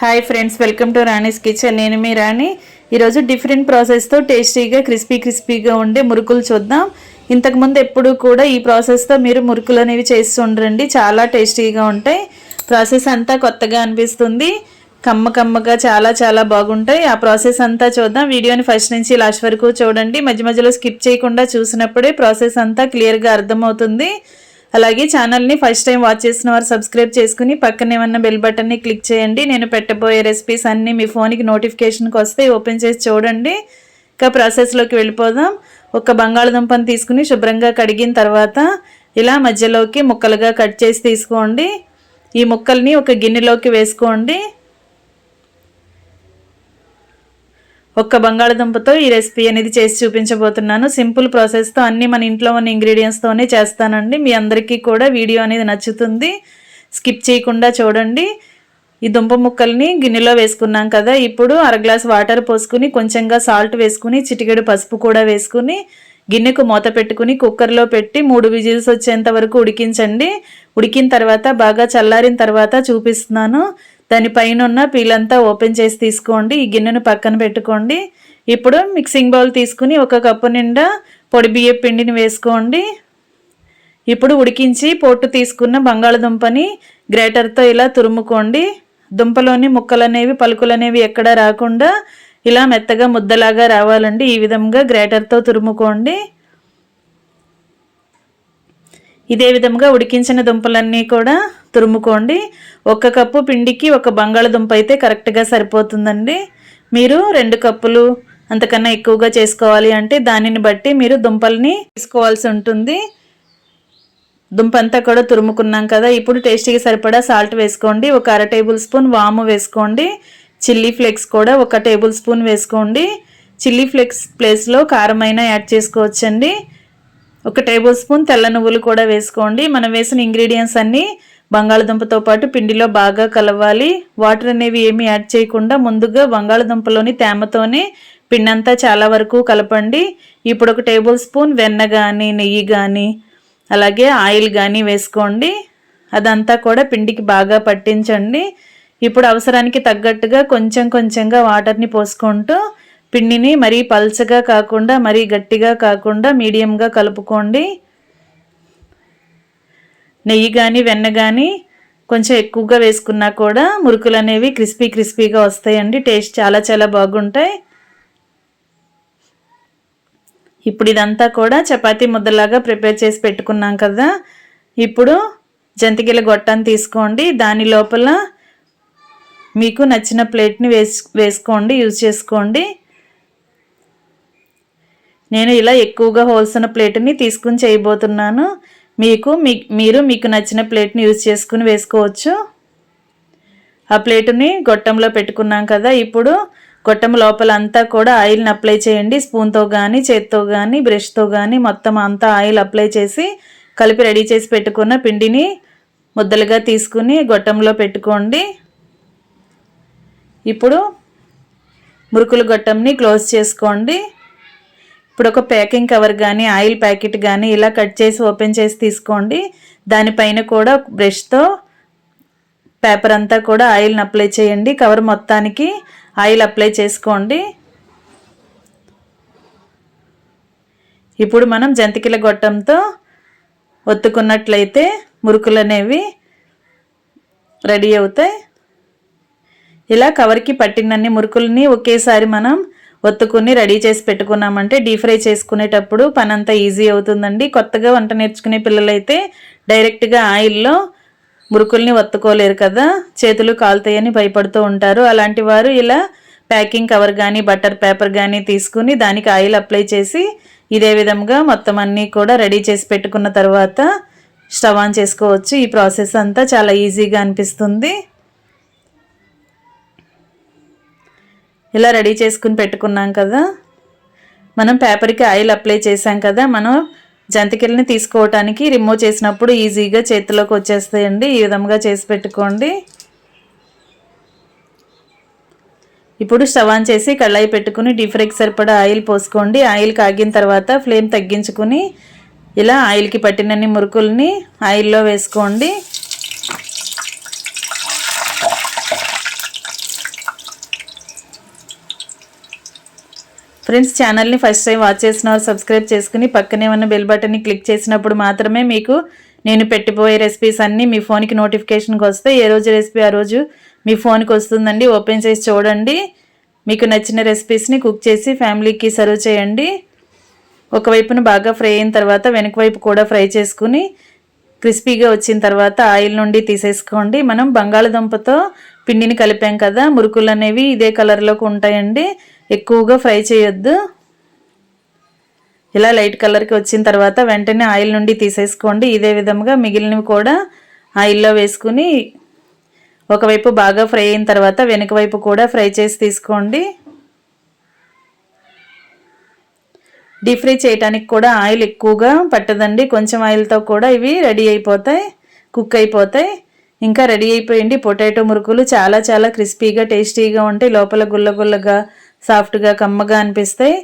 Hi friends welcome to Rani's kitchen నేను మీ రాణి. ఈరోజు డిఫరెంట్ ప్రాసెస్తో టేస్టీగా క్రిస్పీ క్రిస్పీగా ఉండే మురుకులు చూద్దాం. ఇంతకుముందు ఎప్పుడు కూడా ఈ ప్రాసెస్తో మీరు మురుకులు అనేవి చేస్తుండండి ఉండరండి. చాలా టేస్టీగా ఉంటాయి. ప్రాసెస్ అంతా కొత్తగా అనిపిస్తుంది. కమ్మ కమ్మగా చాలా చాలా బాగుంటాయి. ఆ ప్రాసెస్ అంతా చూద్దాం. వీడియోని ఫస్ట్ నుంచి లాస్ట్ వరకు చూడండి. మధ్య మధ్యలో స్కిప్ చేయకుండా చూసినప్పుడే ప్రాసెస్ అంతా క్లియర్గా అర్థమవుతుంది. అలాగే ఛానల్ని ఫస్ట్ టైం వాచ్ చేసిన వారు సబ్స్క్రైబ్ చేసుకుని పక్కనే ఉన్న బెల్ బటన్ని క్లిక్ చేయండి. నేను పెట్టబోయే రెసిపీస్ అన్నీ మీ ఫోన్కి నోటిఫికేషన్కి వస్తే ఓపెన్ చేసి చూడండి. ఇంకా ప్రాసెస్లోకి వెళ్ళిపోదాం. ఒక బంగాళదుంపను తీసుకుని శుభ్రంగా కడిగిన తర్వాత ఇలా మధ్యలోకి ముక్కలుగా కట్ చేసి తీసుకోండి. ఈ ముక్కల్ని ఒక గిన్నెలోకి వేసుకోండి. ఒక్క బంగాళదుంపతో ఈ రెసిపీ అనేది చేసి చూపించబోతున్నాను. సింపుల్ ప్రాసెస్తో అన్ని మన ఇంట్లో ఉన్న ఇంగ్రీడియంట్స్తోనే చేస్తానండి. మీ అందరికీ కూడా వీడియో అనేది నచ్చుతుంది. స్కిప్ చేయకుండా చూడండి. ఈ దుంప ముక్కల్ని గిన్నెలో వేసుకున్నాం కదా. ఇప్పుడు అర గ్లాస్ వాటర్ పోసుకుని కొంచెంగా సాల్ట్ వేసుకుని చిటికెడు పసుపు కూడా వేసుకుని గిన్నెకు మూత పెట్టుకుని కుక్కర్లో పెట్టి మూడు విజిల్స్ వచ్చేంత వరకు ఉడికించండి. ఉడికిన తర్వాత బాగా చల్లారిన తర్వాత చూపిస్తున్నాను. దానిపైన ఉన్న పీలంతా ఓపెన్ చేసి తీసుకోండి. ఈ గిన్నెను పక్కన పెట్టుకోండి. ఇప్పుడు మిక్సింగ్ బౌల్ తీసుకుని ఒక కప్పు నిండా పొడి బియ్య పిండిని వేసుకోండి. ఇప్పుడు ఉడికించి పొట్టు తీసుకున్న బంగాళదుంపని గ్రేటర్తో ఇలా తురుముకోండి. దుంపలోని ముక్కలు అనేవి పలుకులు అనేవి ఎక్కడా రాకుండా ఇలా మెత్తగా ముద్దలాగా రావాలండి. ఈ విధంగా గ్రేటర్తో తురుముకోండి. ఇదే విధంగా ఉడికించిన దుంపలన్నీ కూడా తురుముకోండి. ఒక కప్పు పిండికి ఒక బంగాళదుంప అయితే కరెక్ట్గా సరిపోతుందండి. మీరు రెండు కప్పులు అంతకన్నా ఎక్కువగా చేసుకోవాలి అంటే దానిని బట్టి మీరు దుంపల్ని తీసుకోవాల్సి ఉంటుంది. దుంప అంతా కూడా తురుముకున్నాం కదా ఇప్పుడు టేస్టీకి సరిపడా సాల్ట్ వేసుకోండి. ఒక అర టేబుల్ స్పూన్ వాము వేసుకోండి. చిల్లీ ఫ్లేక్స్ కూడా ఒక టేబుల్ స్పూన్ వేసుకోండి. చిల్లీ ఫ్లేక్స్ ప్లేస్లో కారమైనా యాడ్ చేసుకోవచ్చండి. ఒక టేబుల్ స్పూన్ తెల్ల నువ్వులు కూడా వేసుకోండి. మనం వేసిన ఇంగ్రీడియంట్స్ అన్నీ బంగాళదుంపతో పాటు పిండిలో బాగా కలవాలి. వాటర్ అనేవి ఏమీ యాడ్ చేయకుండా ముందుగా బంగాళదుంపలోని తేమతోనే పిండి అంతా చాలా వరకు కలపండి. ఇప్పుడు ఒక టేబుల్ స్పూన్ వెన్న కానీ నెయ్యి కానీ అలాగే ఆయిల్ కానీ వేసుకోండి. అదంతా కూడా పిండికి బాగా పట్టించండి. ఇప్పుడు అవసరానికి తగ్గట్టుగా కొంచెం కొంచెంగా వాటర్ని పోసుకుంటూ పిండిని మరీ పల్చగా కాకుండా మరీ గట్టిగా కాకుండా మీడియంగా కలుపుకోండి. నెయ్యి కానీ వెన్న కానీ కొంచెం ఎక్కువగా వేసుకున్నా కూడా మురుకులు అనేవి క్రిస్పీ క్రిస్పీగా వస్తాయండి. టేస్ట్ చాలా చాలా బాగుంటాయి. ఇప్పుడు ఇదంతా కూడా చపాతీ ముద్దలాగా ప్రిపేర్ చేసి పెట్టుకున్నాం కదా. ఇప్పుడు జంతికల గొట్టని తీసుకోండి. దాని లోపల మీకు నచ్చిన ప్లేట్ని వేసి వేసుకోండి యూజ్ చేసుకోండి. నేను ఇలా ఎక్కువగా హోల్స్ ఉన్న ప్లేట్ని తీసుకుని చేయబోతున్నాను. మీకు మీ మీరు మీకు నచ్చిన ప్లేట్ని యూజ్ చేసుకుని వేసుకోవచ్చు. ఆ ప్లేటుని గొట్టంలో పెట్టుకున్నాం కదా ఇప్పుడు గొట్టం లోపల అంతా కూడా ఆయిల్ని అప్లై చేయండి. స్పూన్తో కానీ చేత్తో కానీ బ్రష్తో కానీ మొత్తం అంతా ఆయిల్ అప్లై చేసి కలిపి రెడీ చేసి పెట్టుకున్న పిండిని ముద్దలుగా తీసుకుని గొట్టంలో పెట్టుకోండి. ఇప్పుడు మురుకులు గొట్టంని క్లోజ్ చేసుకోండి. ఇప్పుడు ఒక ప్యాకింగ్ కవర్ కానీ ఆయిల్ ప్యాకెట్ కానీ ఇలా కట్ చేసి ఓపెన్ చేసి తీసుకోండి. దానిపైన కూడా బ్రష్తో పేపర్ అంతా కూడా ఆయిల్ని అప్లై చేయండి. కవర్ మొత్తానికి ఆయిల్ అప్లై చేసుకోండి. ఇప్పుడు మనం జంతికల గొట్టంతో ఒత్తుకున్నట్లయితే మురుకులు అనేవి రెడీ అవుతాయి. ఇలా కవర్కి పట్టినన్ని మురుకుల్ని ఒకేసారి మనం ఒత్తుకుని రెడీ చేసి పెట్టుకున్నామంటే డీప్ ఫ్రై చేసుకునేటప్పుడు పని అంతా ఈజీ అవుతుందండి. కొత్తగా వంట నేర్చుకునే పిల్లలైతే డైరెక్ట్గా ఆయిల్లో మురుకుల్ని ఒత్తుకోలేరు కదా చేతులు కాలుతాయని భయపడుతూ ఉంటారు. అలాంటి వారు ఇలా ప్యాకింగ్ కవర్ కానీ బటర్ పేపర్ కానీ తీసుకుని దానికి ఆయిల్ అప్లై చేసి ఇదే విధంగా మొత్తం అన్నీ కూడా రెడీ చేసి పెట్టుకున్న తర్వాత స్టవ్ ఆన్ చేసుకోవచ్చు. ఈ ప్రాసెస్ అంతా చాలా ఈజీగా అనిపిస్తుంది. ఇలా రెడీ చేసుకుని పెట్టుకున్నాం కదా. మనం పేపర్కి ఆయిల్ అప్లై చేసాం కదా. మనం జంతికల్ని తీసుకోవటానికి రిమూవ్ చేసినప్పుడు ఈజీగా చేతిలోకి వచ్చేస్తాయండి. ఈ విధంగా చేసి పెట్టుకోండి. ఇప్పుడు స్టవ్ ఆన్ చేసి కళ్ళాయి పెట్టుకుని డీప్ ఫ్రైకి సరిపడా ఆయిల్ పోసుకోండి. ఆయిల్ కాగిన తర్వాత ఫ్లేమ్ తగ్గించుకుని ఇలా ఆయిల్కి పట్టినన్ని మురుకుల్ని ఆయిల్లో వేసుకోండి. ఫ్రెండ్స్ ఛానల్ని ఫస్ట్ టైం వాచ్ చేసిన వారు సబ్స్క్రైబ్ చేసుకుని పక్కనే ఉన్న బెల్ బటన్ని క్లిక్ చేసినప్పుడు మాత్రమే మీకు నేను పెట్టిపోయే రెసిపీస్ అన్నీ మీ ఫోన్కి నోటిఫికేషన్కి వస్తే ఏ రోజు రెసిపీ ఆ రోజు మీ ఫోన్కి వస్తుందండి ఓపెన్ చేసి చూడండి. మీకు నచ్చిన రెసిపీస్ని కుక్ చేసి ఫ్యామిలీకి సర్వ్ చేయండి. ఒకవైపును బాగా ఫ్రై అయిన తర్వాత వెనక వైపు కూడా ఫ్రై చేసుకుని క్రిస్పీగా వచ్చిన తర్వాత ఆయిల్ నుండి తీసేసుకోండి. మనం బంగాళదుంపతో పిండిని కలిపాం కదా మురుకులు అనేవి ఇదే కలర్లోకి ఉంటాయండి. ఎక్కువగా ఫ్రై చేయొద్దు. ఇలా లైట్ కలర్కి వచ్చిన తర్వాత వెంటనే ఆయిల్ నుండి తీసేసుకోండి. ఇదే విధంగా మిగిలినవి కూడా ఆయిల్లో వేసుకుని ఒకవైపు బాగా ఫ్రై అయిన తర్వాత వెనుక వైపు కూడా ఫ్రై చేసి తీసుకోండి. డీప్ ఫ్రై చేయడానికి కూడా ఆయిల్ ఎక్కువగా పట్టదండి. కొంచెం ఆయిల్తో కూడా ఇవి రెడీ అయిపోతాయి కుక్ అయిపోతాయి. ఇంకా రెడీ అయిపోయింది పొటాటో మురుకులు. చాలా చాలా క్రిస్పీగా టేస్టీగా ఉంటాయి. లోపల గుల్ల గుల్లగా సాఫ్ట్గా కమ్మగా అనిపిస్తాయి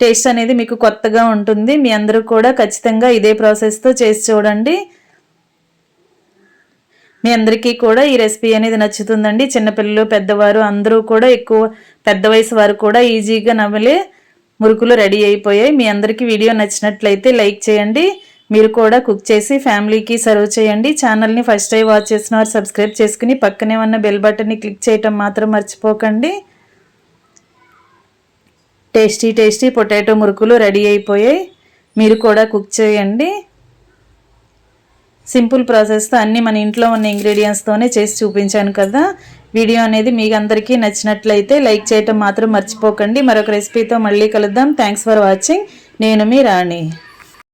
టేస్ట్ అనేది మీకు కొత్తగా ఉంటుంది. మీ అందరూ కూడా ఖచ్చితంగా ఇదే ప్రాసెస్తో చేసి చూడండి. మీ అందరికీ కూడా ఈ రెసిపీ అనేది నచ్చుతుందండి. చిన్నపిల్లలు పెద్దవారు అందరూ కూడా ఎక్కువ పెద్ద వయసు వారు కూడా ఈజీగా నవ్వలే మురుకులు రెడీ అయిపోయాయి. మీ అందరికీ వీడియో నచ్చినట్లయితే లైక్ చేయండి. మీరు కూడా కుక్ చేసి ఫ్యామిలీకి సర్వ్ చేయండి. ఛానల్ని ఫస్ట్ టైం వాచ్ చేసిన వారు సబ్స్క్రైబ్ చేసుకుని పక్కనే ఉన్న బెల్ బటన్ని క్లిక్ చేయటం మాత్రం మర్చిపోకండి. టేస్టీ టేస్టీ పొటాటో మురుకులు రెడీ అయిపోయాయి. మీరు కూడా కుక్ చేయండి. సింపుల్ ప్రాసెస్తో అన్నీ మన ఇంట్లో ఉన్న ఇంగ్రీడియంట్స్తోనే చేసి చూపించాను కదా. వీడియో అనేది మీకు అందరికీ నచ్చినట్లయితే లైక్ చేయటం మాత్రం మర్చిపోకండి. మరొక రెసిపీతో మళ్ళీ కలుద్దాం. థ్యాంక్స్ ఫర్ వాచింగ్ నేను మీ రాణి.